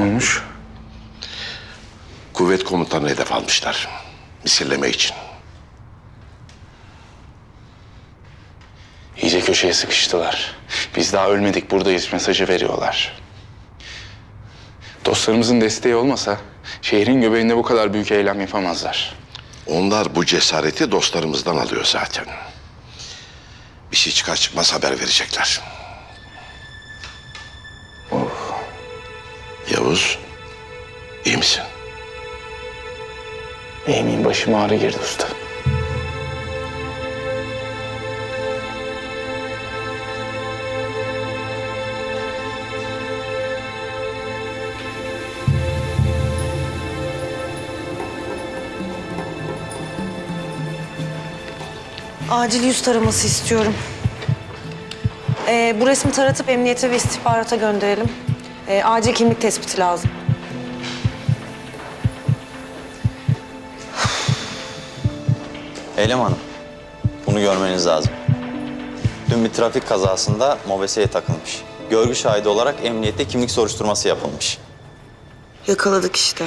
olmuş? Kuvvet komutanı hedef almışlar. Misilleme için. İyice köşeye sıkıştılar. Biz daha ölmedik buradayız mesajı veriyorlar. Dostlarımızın desteği olmasa şehrin göbeğinde bu kadar büyük eylem yapamazlar. Onlar bu cesareti dostlarımızdan alıyor zaten. Bir şey çıkar çıkmaz haber verecekler. Yavuz, iyi misin? Emin başıma ağrı girdi usta. Acil yüz taraması istiyorum. Ee, bu resmi taratıp emniyete ve istihbarata gönderelim. Ee, acil kimlik tespiti lazım. Eylem Hanım, bunu görmeniz lazım. Dün bir trafik kazasında mobeseye takılmış. Görgü şahidi olarak emniyette kimlik soruşturması yapılmış. Yakaladık işte.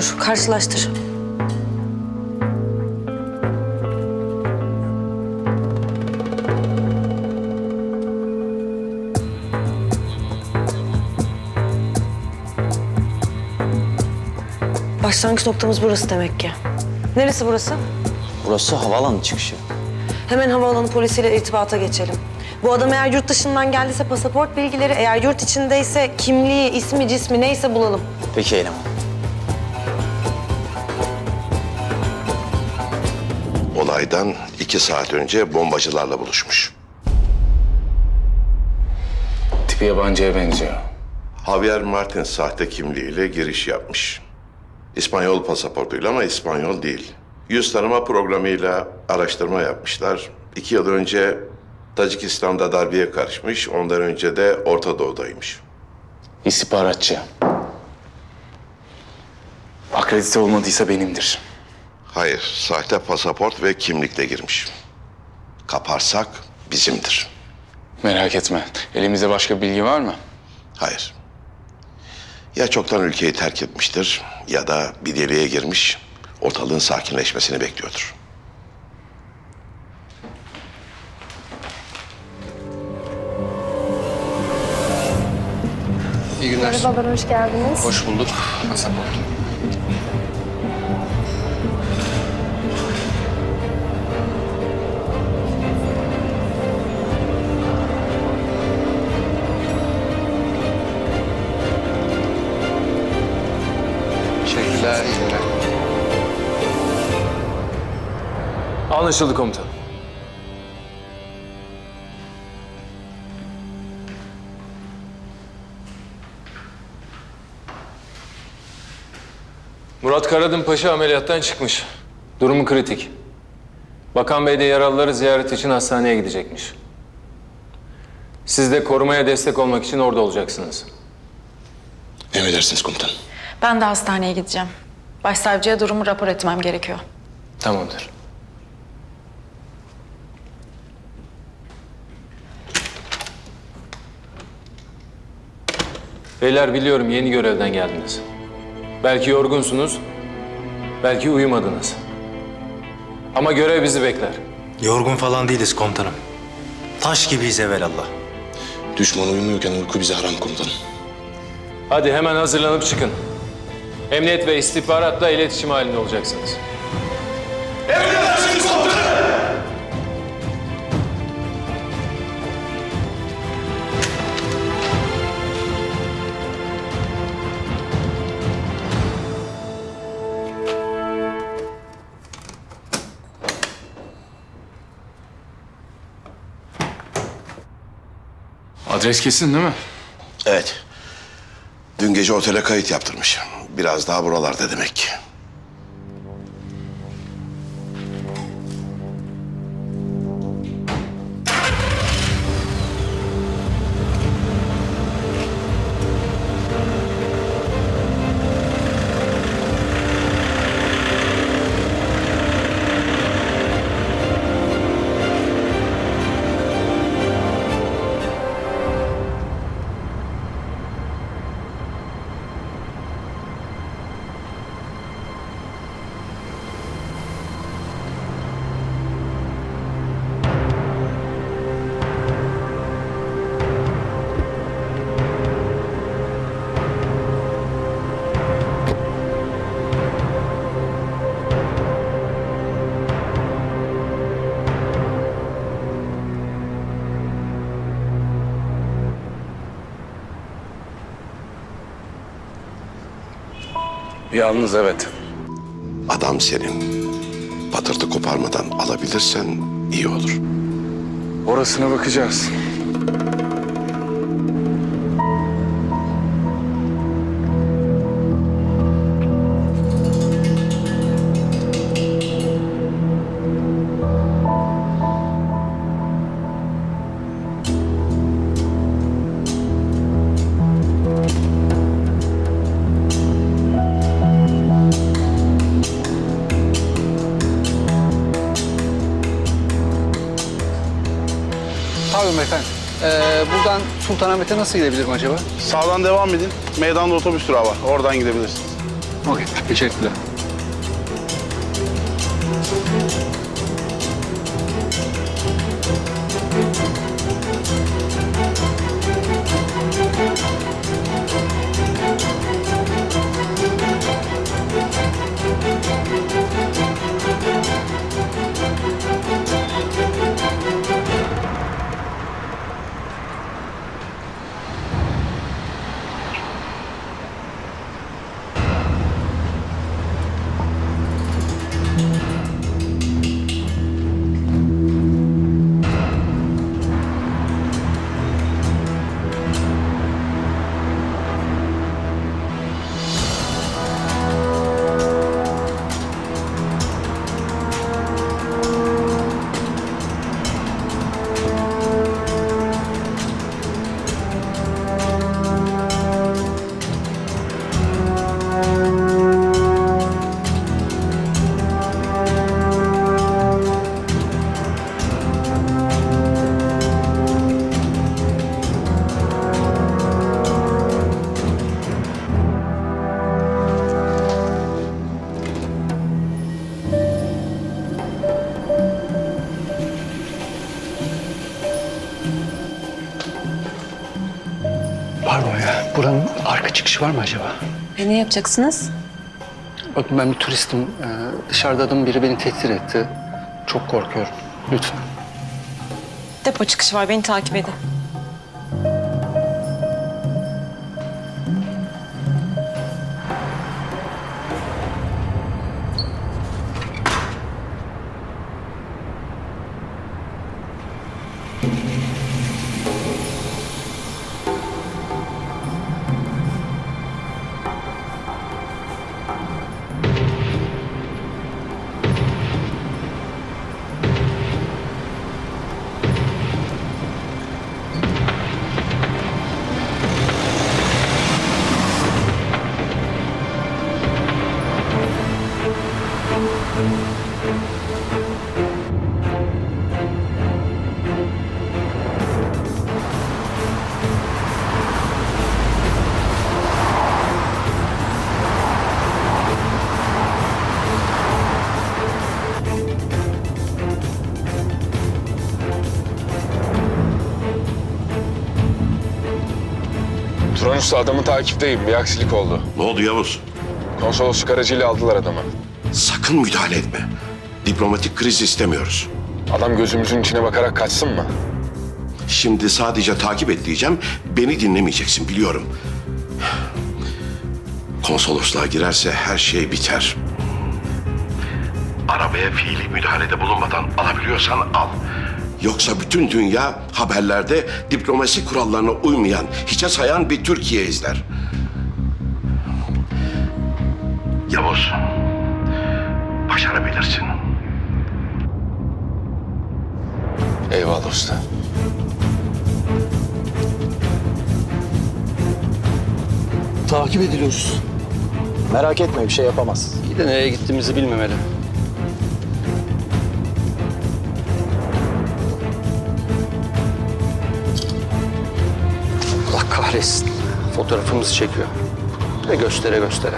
Dur karşılaştır. Başlangıç noktamız burası demek ki. Neresi burası? Burası havaalanı çıkışı. Hemen havaalanı polisiyle irtibata geçelim. Bu adam eğer yurt dışından geldiyse pasaport bilgileri, eğer yurt içindeyse kimliği, ismi, cismi neyse bulalım. Peki Eylem Olaydan iki saat önce bombacılarla buluşmuş. Tipi yabancıya benziyor. Javier Martin sahte kimliğiyle giriş yapmış. İspanyol pasaportuyla ama İspanyol değil. Yüz tanıma programıyla araştırma yapmışlar. İki yıl önce Tacikistan'da darbeye karışmış, ondan önce de Orta Doğu'daymış. İstihbaratçı. Akredite olmadıysa benimdir. Hayır, sahte pasaport ve kimlikle girmiş. Kaparsak bizimdir. Merak etme. Elimizde başka bilgi var mı? Hayır. Ya çoktan ülkeyi terk etmiştir ya da bir deliğe girmiş, ortalığın sakinleşmesini bekliyordur. İyi günler. Merhabalar, hoş geldiniz. Hoş bulduk. Pasaport. Teşekkürler. Anlaşıldı komutanım. Murat Karadın Paşa ameliyattan çıkmış. Durumu kritik. Bakan Bey de yaralıları ziyaret için hastaneye gidecekmiş. Siz de korumaya destek olmak için orada olacaksınız. Emredersiniz komutanım. Ben de hastaneye gideceğim. Başsavcıya durumu rapor etmem gerekiyor. Tamamdır. Beyler biliyorum yeni görevden geldiniz. Belki yorgunsunuz, belki uyumadınız. Ama görev bizi bekler. Yorgun falan değiliz komutanım. Taş gibiyiz evelallah. Düşman uyumuyorken uyku bize haram komutanım. Hadi hemen hazırlanıp çıkın. Emniyet ve istihbaratla iletişim halinde olacaksınız. Adres kesin değil mi? Evet. Dün gece otele kayıt yaptırmış. Biraz daha buralarda demek Yalnız evet. Adam senin. Patırtı koparmadan alabilirsen iyi olur. Orasına bakacağız. Sultanahmet'e nasıl gidebilirim acaba? Sağdan devam edin. Meydanda otobüs durağı var. Oradan gidebilirsiniz. Okey, teşekkürler. Buranın arka çıkışı var mı acaba? E ne yapacaksınız? Bakın ben bir turistim. Ee, dışarıda adam biri beni tehdit etti. Çok korkuyorum. Lütfen. Depo çıkışı var. Beni takip edin. Usta adamı takipteyim. Bir aksilik oldu. Ne oldu Yavuz? Konsolosluk aracıyla aldılar adamı. Sakın müdahale etme. Diplomatik kriz istemiyoruz. Adam gözümüzün içine bakarak kaçsın mı? Şimdi sadece takip et diyeceğim. Beni dinlemeyeceksin biliyorum. Konsolosluğa girerse her şey biter. Arabaya fiili müdahalede bulunmadan alabiliyorsan al. Yoksa bütün dünya haberlerde diplomasi kurallarına uymayan, hiçe sayan bir Türkiye izler. Yavuz, başarabilirsin. Eyvallah usta. Takip ediliyoruz. Merak etme bir şey yapamaz. Bir de nereye gittiğimizi bilmemeli. Kahretsin. Fotoğrafımızı çekiyor. De göstere göstere.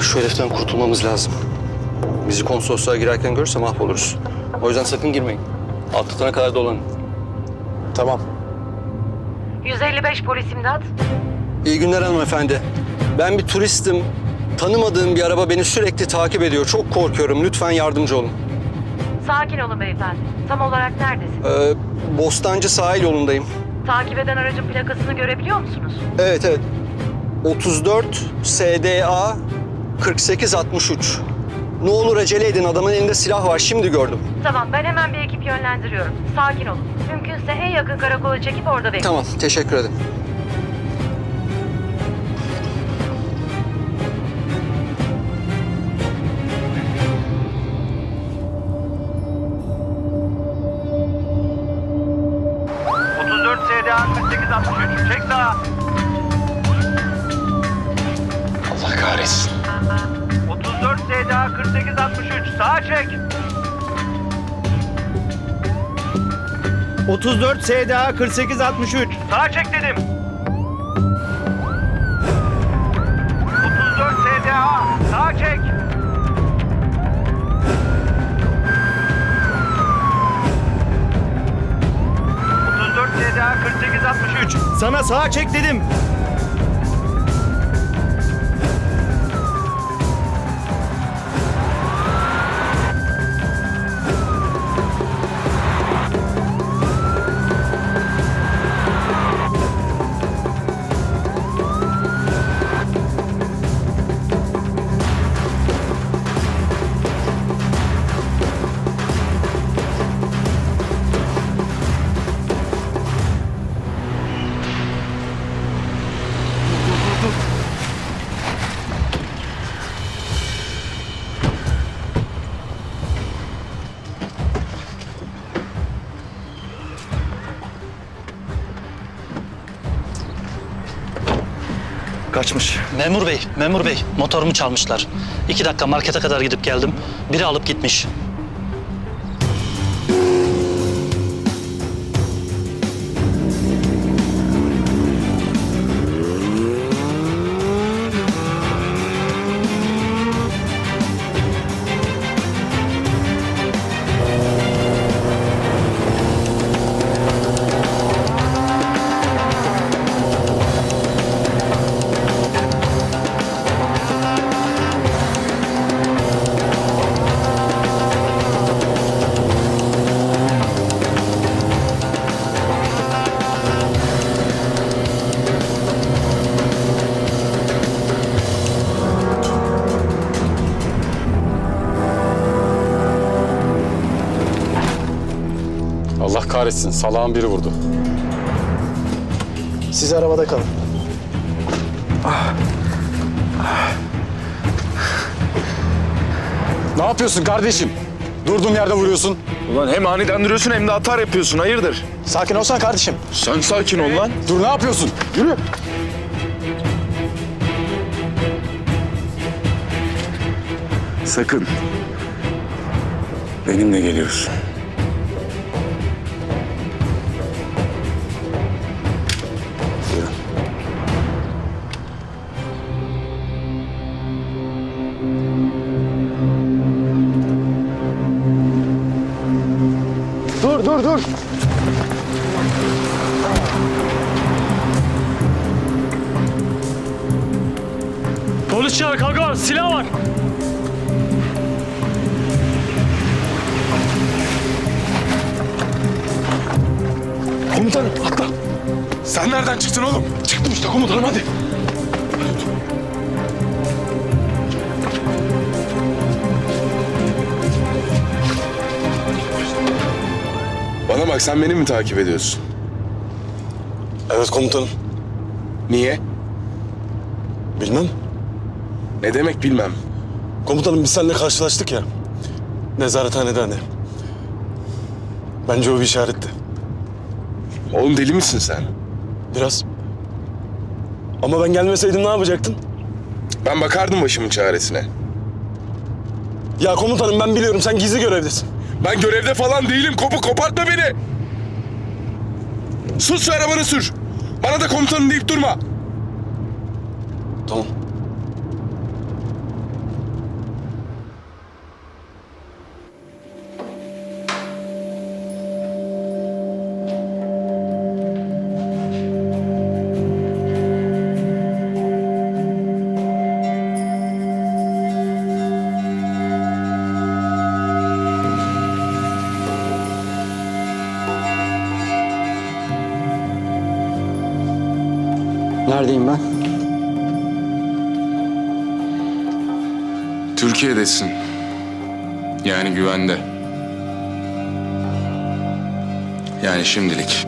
Şu heriften kurtulmamız lazım. Bizi konsolosluğa girerken görürse mahvoluruz. O yüzden sakın girmeyin. Atlatana kadar dolanın. Tamam. 155 polis imdat. İyi günler hanımefendi. Ben bir turistim. Tanımadığım bir araba beni sürekli takip ediyor. Çok korkuyorum. Lütfen yardımcı olun. Sakin olun beyefendi. Tam olarak neredesiniz? Ee, Bostancı sahil yolundayım. Takip eden aracın plakasını görebiliyor musunuz? Evet evet. 34 SDA 4863. Ne olur acele edin. Adamın elinde silah var. Şimdi gördüm. Tamam ben hemen bir ekip yönlendiriyorum. Sakin olun. Mümkünse en yakın karakola çekip orada bekleyin. Tamam. Teşekkür ederim. 34 SDA 4863 sağa çek dedim. 34 SDA sağa çek. SDA 4863 Sana sağa çek dedim. Kaçmış. Memur bey, memur bey. Motorumu çalmışlar. İki dakika markete kadar gidip geldim. Biri alıp gitmiş. Kahretsin. Salağın biri vurdu. Siz arabada kalın. Ne yapıyorsun kardeşim? Durduğum yerde vuruyorsun. Ulan hem aniden duruyorsun hem de atar yapıyorsun. Hayırdır? Sakin olsan kardeşim. Sen sakin ol lan. Dur ne yapıyorsun? Yürü. Sakın. Benimle geliyorsun. Polis çağır, kavga var, silah var. Komutanım atla. Sen nereden çıktın oğlum? Çıktım işte komutanım hadi. Bana bak sen beni mi takip ediyorsun? Evet komutanım. Niye? Bilmem. Ne demek bilmem. Komutanım biz seninle karşılaştık ya. Nezarethanede hani. Bence o bir işaretti. Oğlum deli misin sen? Biraz. Ama ben gelmeseydim ne yapacaktın? Ben bakardım başımın çaresine. Ya komutanım ben biliyorum sen gizli görevdesin. Ben görevde falan değilim. Kopu kopartma beni. Sus şu arabanı sür. Bana da komutanım deyip durma. Neredeyim ben? Türkiye'desin. Yani güvende. Yani şimdilik.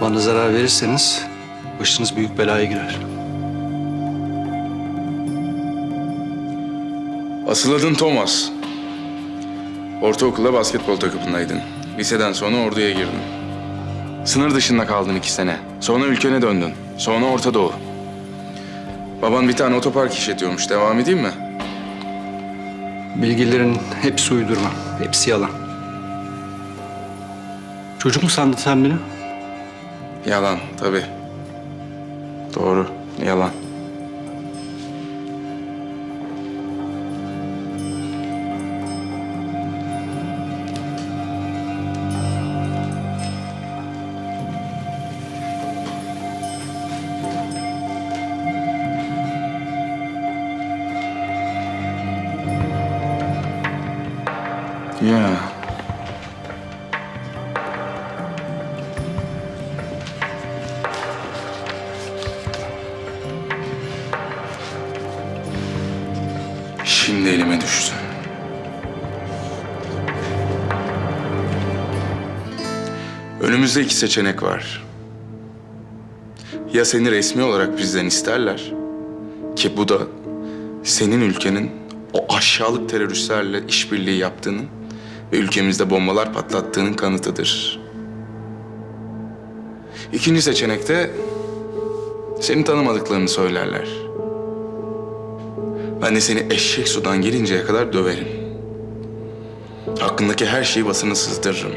Bana zarar verirseniz başınız büyük belaya girer. Asıl adın Thomas. Ortaokulda basketbol takımındaydın. Liseden sonra orduya girdin. Sınır dışında kaldın iki sene. Sonra ülkene döndün. Sonra Orta Doğu. Baban bir tane otopark işletiyormuş. Devam edeyim mi? Bilgilerin hepsi uydurma. Hepsi yalan. Çocuk mu sandın sen beni? Yalan tabii. Doğru. Yalan. Ya. Şimdi elime düştü. Önümüzde iki seçenek var. Ya seni resmi olarak bizden isterler ki bu da senin ülkenin o aşağılık teröristlerle işbirliği yaptığının ülkemizde bombalar patlattığının kanıtıdır. İkinci seçenekte seni tanımadıklarını söylerler. Ben de seni eşek sudan gelinceye kadar döverim. Hakkındaki her şeyi basına sızdırırım.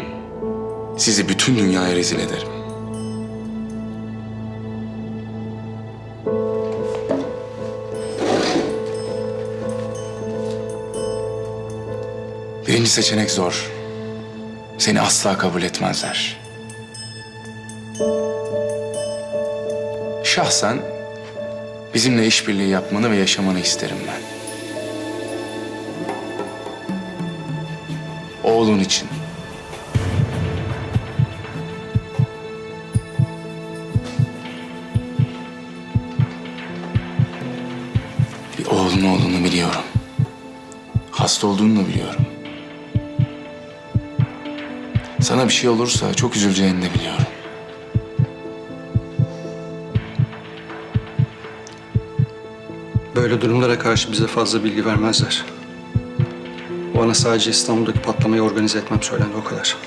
Sizi bütün dünyaya rezil ederim. Seçenek zor. Seni asla kabul etmezler. Şahsen bizimle işbirliği yapmanı ve yaşamanı isterim ben. Oğlun için. Bir oğlun olduğunu biliyorum. Hasta olduğunu da biliyorum. Sana bir şey olursa çok üzüleceğini de biliyorum. Böyle durumlara karşı bize fazla bilgi vermezler. Bana sadece İstanbul'daki patlamayı organize etmem söylendi o kadar.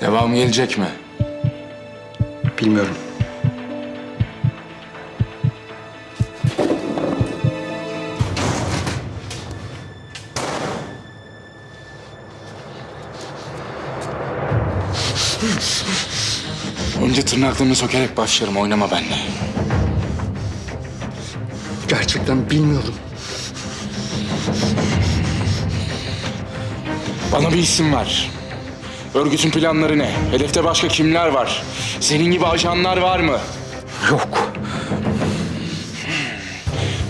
Devam gelecek mi? Bilmiyorum. Tırnaklarını sökerek başlarım. Oynama benimle. Gerçekten bilmiyorum. Bana bir isim ver. Örgütün planları ne? Hedefte başka kimler var? Senin gibi ajanlar var mı? Yok.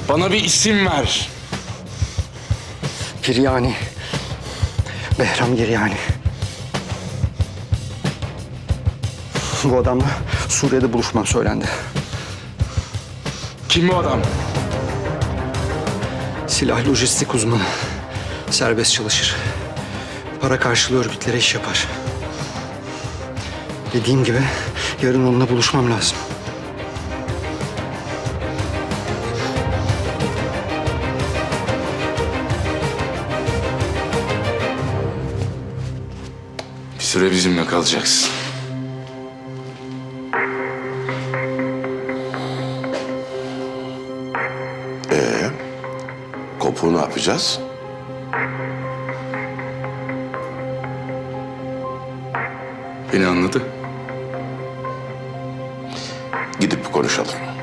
Bana bir isim ver. Giryani. Behram Giryani. Bu adamla Suriye'de buluşmam söylendi. Kim bu adam? Silah lojistik uzmanı. Serbest çalışır. Para karşılığı örgütlere iş yapar. Dediğim gibi yarın onunla buluşmam lazım. Bir süre bizimle kalacaksın. Kopuğu ne yapacağız? Beni anladı. Gidip konuşalım.